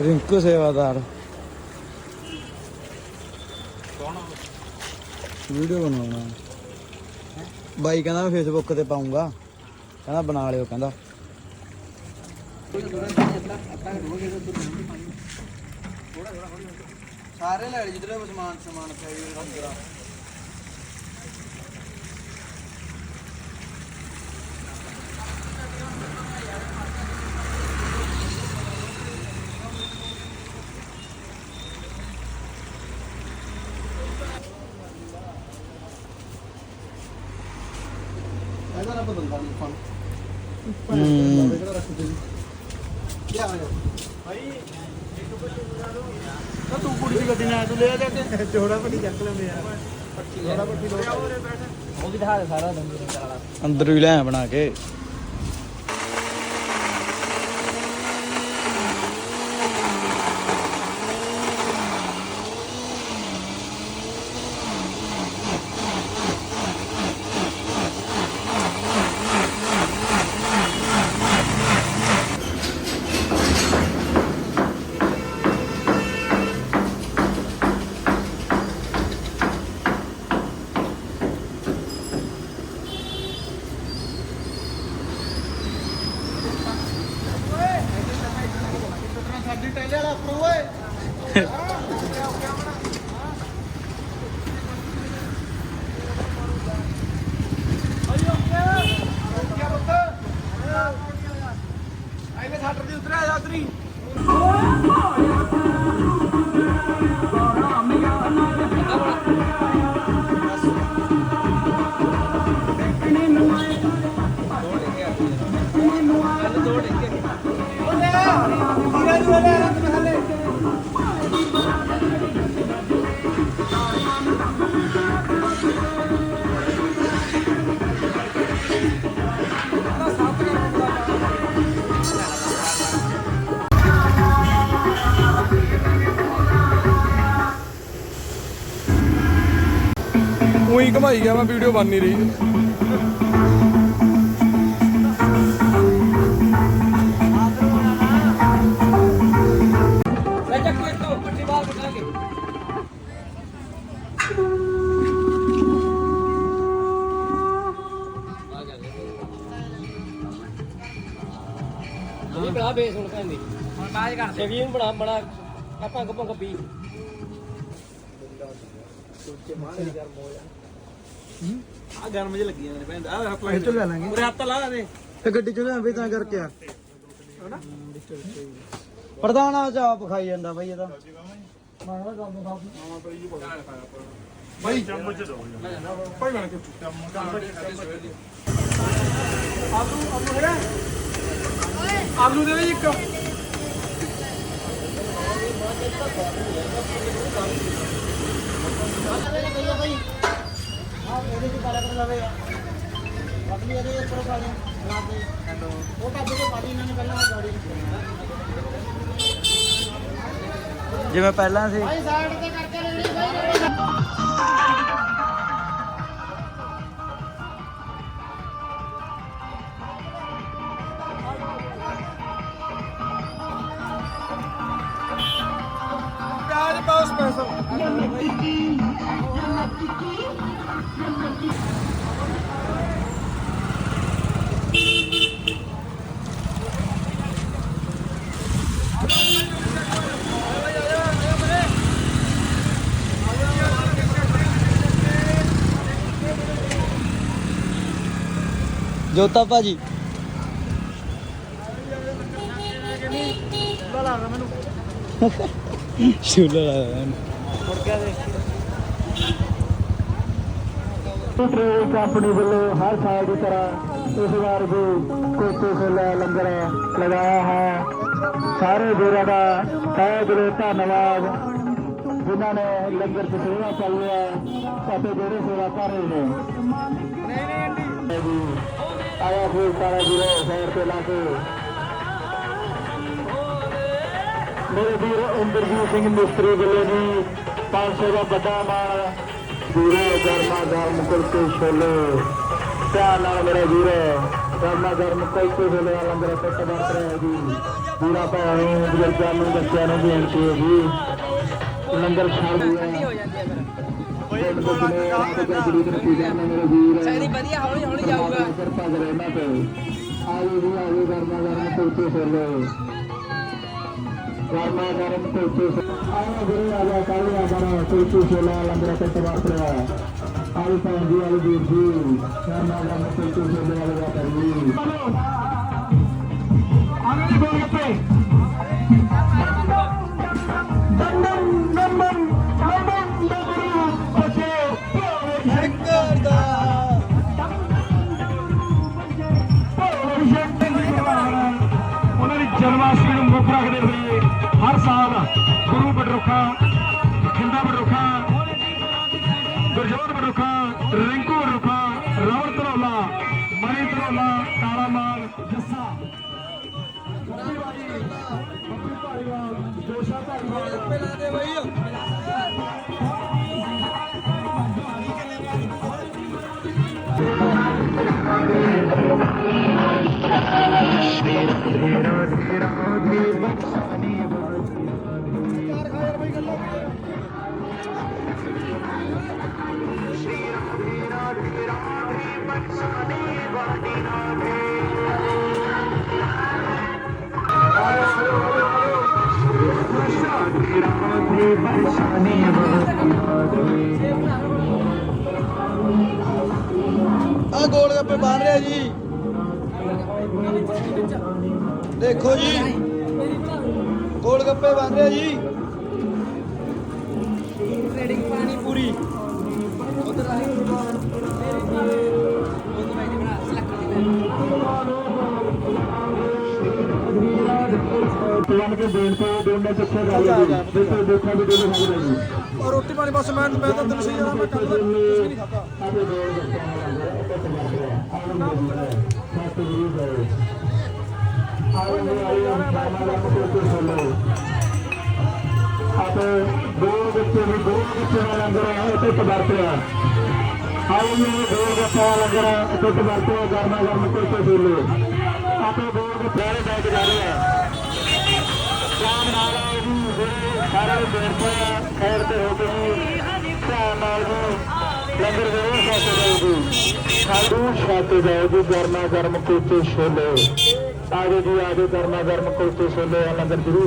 ਰਿੰਕੂ ਸੇਵਾਦਾਰ ਵੀਡੀਓ ਬਣਾਉਣਾ ਬਾਈ ਕਹਿੰਦਾ ਮੈਂ ਫੇਸਬੁੱਕ ਤੇ ਪਾਉਂਗਾ ਕਹਿੰਦਾ ਬਣਾ ਲਿਓ ਕਹਿੰਦਾ ਸਾਰੇ ਲੈ ਜਿੱਧਰ ਸਮਾਨ ਸਮਾਨ ਚਾਹੀਦਾ ਇਹਦਾ ਨਾ ਬਦਲਦਾ ਨਹੀਂ ਫਨ ਹੂੰ। ਇਹਦਾ ਰੱਖ ਦੇ ਕੀ ਆ ਗਿਆ ਤਾਂ ਤੂੰ ਕੁੜੀ ਦੀ ਗੱਡੀ ਨਾਲ ਤੂੰ ਲੈ ਜਾ ਕੇ। ਜੋੜਾ ਪੱਟੀ ਚੱਕ ਲੈਂਦੇ ਯਾਰ। ਜੋੜਾ ਪੱਟੀ ਲੋ ਉਹ ਵੀ ਦਿਖਾ ਦੇ ਸਾਰਾ ਵਾਲਾ ਅੰਦਰ ਵੀ ਲੈ ਬਣਾ ਕੇ। ਉਹੀ ਘਮਾਈ ਗਿਆ ਮੈਂ ਵੀਡੀਓ ਬਣ ਨਹੀਂ ਰਹੀ। ਲੈ ਚੱਕ ਕੇ ਤੋਂ ਪੱਟੀ ਬਾਹਰ ਕੱਢਾਂਗੇ ਇਹ ਬਣਾ ਬੇਸ ਹੁਣ ਕਹਿੰਦੀ ਹੁਣ ਬਾਅਦ ਕਰ ਇਹ ਵੀ ਇਹਨੂੰ ਬਣਾ ਬਣਾ ਆਪਾਂ ਕੋ ਪੰਗ ਪੀ ਆ ਗਰਮ ਜੇ ਲੱਗੀਆਂ ਨੇ ਭੈਣ ਆ ਹੱਥ ਇੱਥੋਂ ਲੈ ਲਾਂਗੇ। ਉਰੇ ਹੱਥ ਲਾ ਦੇ। ਤੇ ਗੱਡੀ ਚ ਲਿਆ ਵੀ ਤਾਂ ਕਰਕੇ ਆ। ਪ੍ਰਧਾਨ ਆ ਚਾਪ ਖਾਈ ਜਾਂਦਾ ਬਾਈ ਇਹਦਾ। ਮੈਂ ਕਿਹਾ ਕੰਮ ਖਾਪ ਬਾਈ ਚਮਚ ਦੋ ਭਾਈ ਬਣ ਕੇ ਆਲੂ ਆਲੂ ਹੈਗਾ? ਆਲੂ ਦੇ ਦੇ ਇੱਕ। ਇਹਦੇ ਚ ਕਾਲਾ ਕਰ ਲਵੇ ਬਾਕੀ ਇਹਦੇ ਉੱਪਰ ਪਾ ਦੇ ਬਣਾ ਦੇ ਉਹ ਕੱਢ ਕੇ ਪਾ ਦੇ ਇਹਨਾਂ ਨੇ ਪਹਿਲਾਂ ਗਾੜੀ ਜਿਵੇਂ ਪਹਿਲਾਂ ਸੀ। ਭਾਈ ਸਾਈਡ ਤੇ ਕਰਕੇ ਲੈਣੀ ਭਾਈ ਪਿਆਜ਼ ਪਾਓ ਸਪੈਸ਼ਲ ਜੋਤਾ ਭਾਜੀ। ਸ਼ੂਲਾ ਲਾ ਟ੍ਰੇਨ ਕੰਪਨੀ ਵੱਲੋਂ ਹਰ ਸਾਲ ਦੀ ਤਰ੍ਹਾਂ ਇਸ ਵਾਰ ਵੀ ਕੋਟੇ ਫੁੱਲ ਲੰਗਰ ਲਗਾਇਆ ਹੈ। ਸਾਰੇ ਵੀਰਾਂ ਦਾ ਤਹਿ ਦਿਲੋਂ ਧੰਨਵਾਦ। ਜਿਨ੍ਹਾਂ ਨੇ ਲੰਗਰ ਚ ਸੇਵਾ ਪਾਈ ਹੈ ਅਤੇ ਜਿਹੜੇ ਸੇਵਾ ਕਰ ਰਹੇ ਨੇ। ਨਹੀਂ ਨਹੀਂ ਆਇਆ ਫਿਰ ਸਾਰਾ ਵੀਰੋ ਸਾਈਡ ਤੇ ਲਾ ਕੇ। ਮੇਰੇ ਵੀਰ ਇੰਦਰਜੀਤ ਸਿੰਘ ਮਿਸਤਰੀ ਵੱਲੋਂ ਜੀ 500 ਦਾ ਵੱਡਾ ਮਾਲ। ਵੀਰੇ ਗਰਮਾ, ਗਰਮ ਕੁਲਚੇ, ਛੋਲੇ। ਧਿਆਨ ਨਾਲ ਮੇਰੇ ਵੀਰੇ, ਗਰਮਾ, ਗਰਮ ਕੁਲਚੇ, ਛੋਲੇ ਦਾ ਲੰਗਰ ਟੁੱਟ ਵਰਤ ਰਿਹਾ ਜੀ। ਪੂਰਾ ਭੈਣਾਂ ਨੂੰ ਬਜ਼ੁਰਗਾਂ ਨੂੰ, ਬੱਚਿਆਂ ਨੂੰ ਬੇਨਤੀ ਹੈ ਜੀ। ਲੰਗਰ ਛੱਡ ਦਿਆ ਦੇ ਦੇ ਸ਼ਾਇਦ ਵਧੀਆ ਹੌਲੀ ਹੌਲੀ ਜਾਊਗਾ। ਕਿਰਪਾ ਕਰੇ ਨਾ ਤੇ ਆਜੋ ਜੀ ਆਜੋ ਗਰਮਾ ਗਰਮ ਕੁਲਚੇ ਛੋਲੇ ਗਰਮਾ ਗਰਮ ਕੁਲਚੇ ਛੋਲੇ ਆਓ ਗੁਰੂ ਆਜਾ ਕਾਲੀ ਆਜਾ ਕੁਲਚੇ ਛੋਲੇ ਦਾ ਲੰਗਰ ਵਰਤ ਰਿਹਾ ਆਓ ਭੈਣ ਜੀ ਆਓ ਵੀਰ ਜੀ ਗਰਮ ਕੁਲਚੇ ਛੋਲੇ ਵਾਲੇ ਦਾ ਜੀ। ਆਨੇ ਦੇ ਗੋਲ ਗੁਰੂ ਬਡਰੁੱਖਾ ਖਿੰਦਾ ਬਡਰੁੱਖਾ ਗੁਰਜੋਤ ਬਡਰੁੱਖਾ ਰਿੰਕੂ ਬਡਰੁੱਖਾ ਰਾਵਣ ਧਰੋਲਾ ਮਣੀ ਧਰੋਲਾ ਕਾਲਾ ਮਾਲ ਜੱਸਾ ਦੋਸ਼ਾ ਧਾਰੀਵਾਲ ਆ ਗੋਲ ਗੱਪੇ ਬਣ ਰਿਹਾ ਜੀ। ਦੇਖੋ ਜੀ। ਗੋਲ ਗੱਪੇ ਬਣ ਰਿਹਾ ਜੀ। ਟ੍ਰੇਡਿੰਗ ਪਾਣੀ ਪੂਰੀ ਉਧਰ ਆ ਉਹ ਮੈਂ ਬਣਾ ਸਲੱਕ ਪਲਨ ਔਰ ਰੋਟੀ ਪਾਣੀ ਬਸ ਮੈਂ ਮੈਂ ਤਾਂ ਦਿਨ ਸਹੀ ਜਾਣਾ ਮੈਂ ਕੱਲ ਕੁਝ ਨਹੀਂ ਖਾਦਾ ਆਪੇ ਦੋ ਸੱਤ ਗੁਰੂ ਦਾ ਲੰਗਰ ਹੈ ਤੇ ਪਦਾਰਥਿਆ ਆਏ ਨੇ ਦੋ ਬੱਚੇ ਦਾ ਲੰਗਰ ਹੈ ਪਦਾਰਥਿਆ ਗਰਮਾ ਗਰਮ ਕੋ ਕੋ ਸੁਣੋ ਆਪੇ ਦੋ ਬੱਚੇ ਵਾਲੇ ਬੈਠ ਜਾ ਰਹੇ ਆ। ਧਿਆਨ ਨਾਲ ਆਓ ਜੀ, ਜਿਹੜੇ ਸਾਰੇ ਬੈਠੇ ਆ ਖੈਰ ਤੇ ਹੋ ਗਏ ਜੀ ਨਾਲ ਜੀ, ਲੰਗਰ ਜ਼ਰੂਰ ਖਾਤੇ ਜਾਓ ਜੀ। ਖਾਲੂ ਖਾਤੇ ਜਾਓ ਜੀ, ਗਰਮਾ ਗਰਮ ਕੁਲਚੇ ਛੋਲੇ। ਆਜੋ ਜੀ ਆਜੋ ਗਰਮਾ ਗਰਮ ਕੁਲਚੇ ਛੋਲੇ, ਆ ਲੰਗਰ ਜ਼ਰੂਰ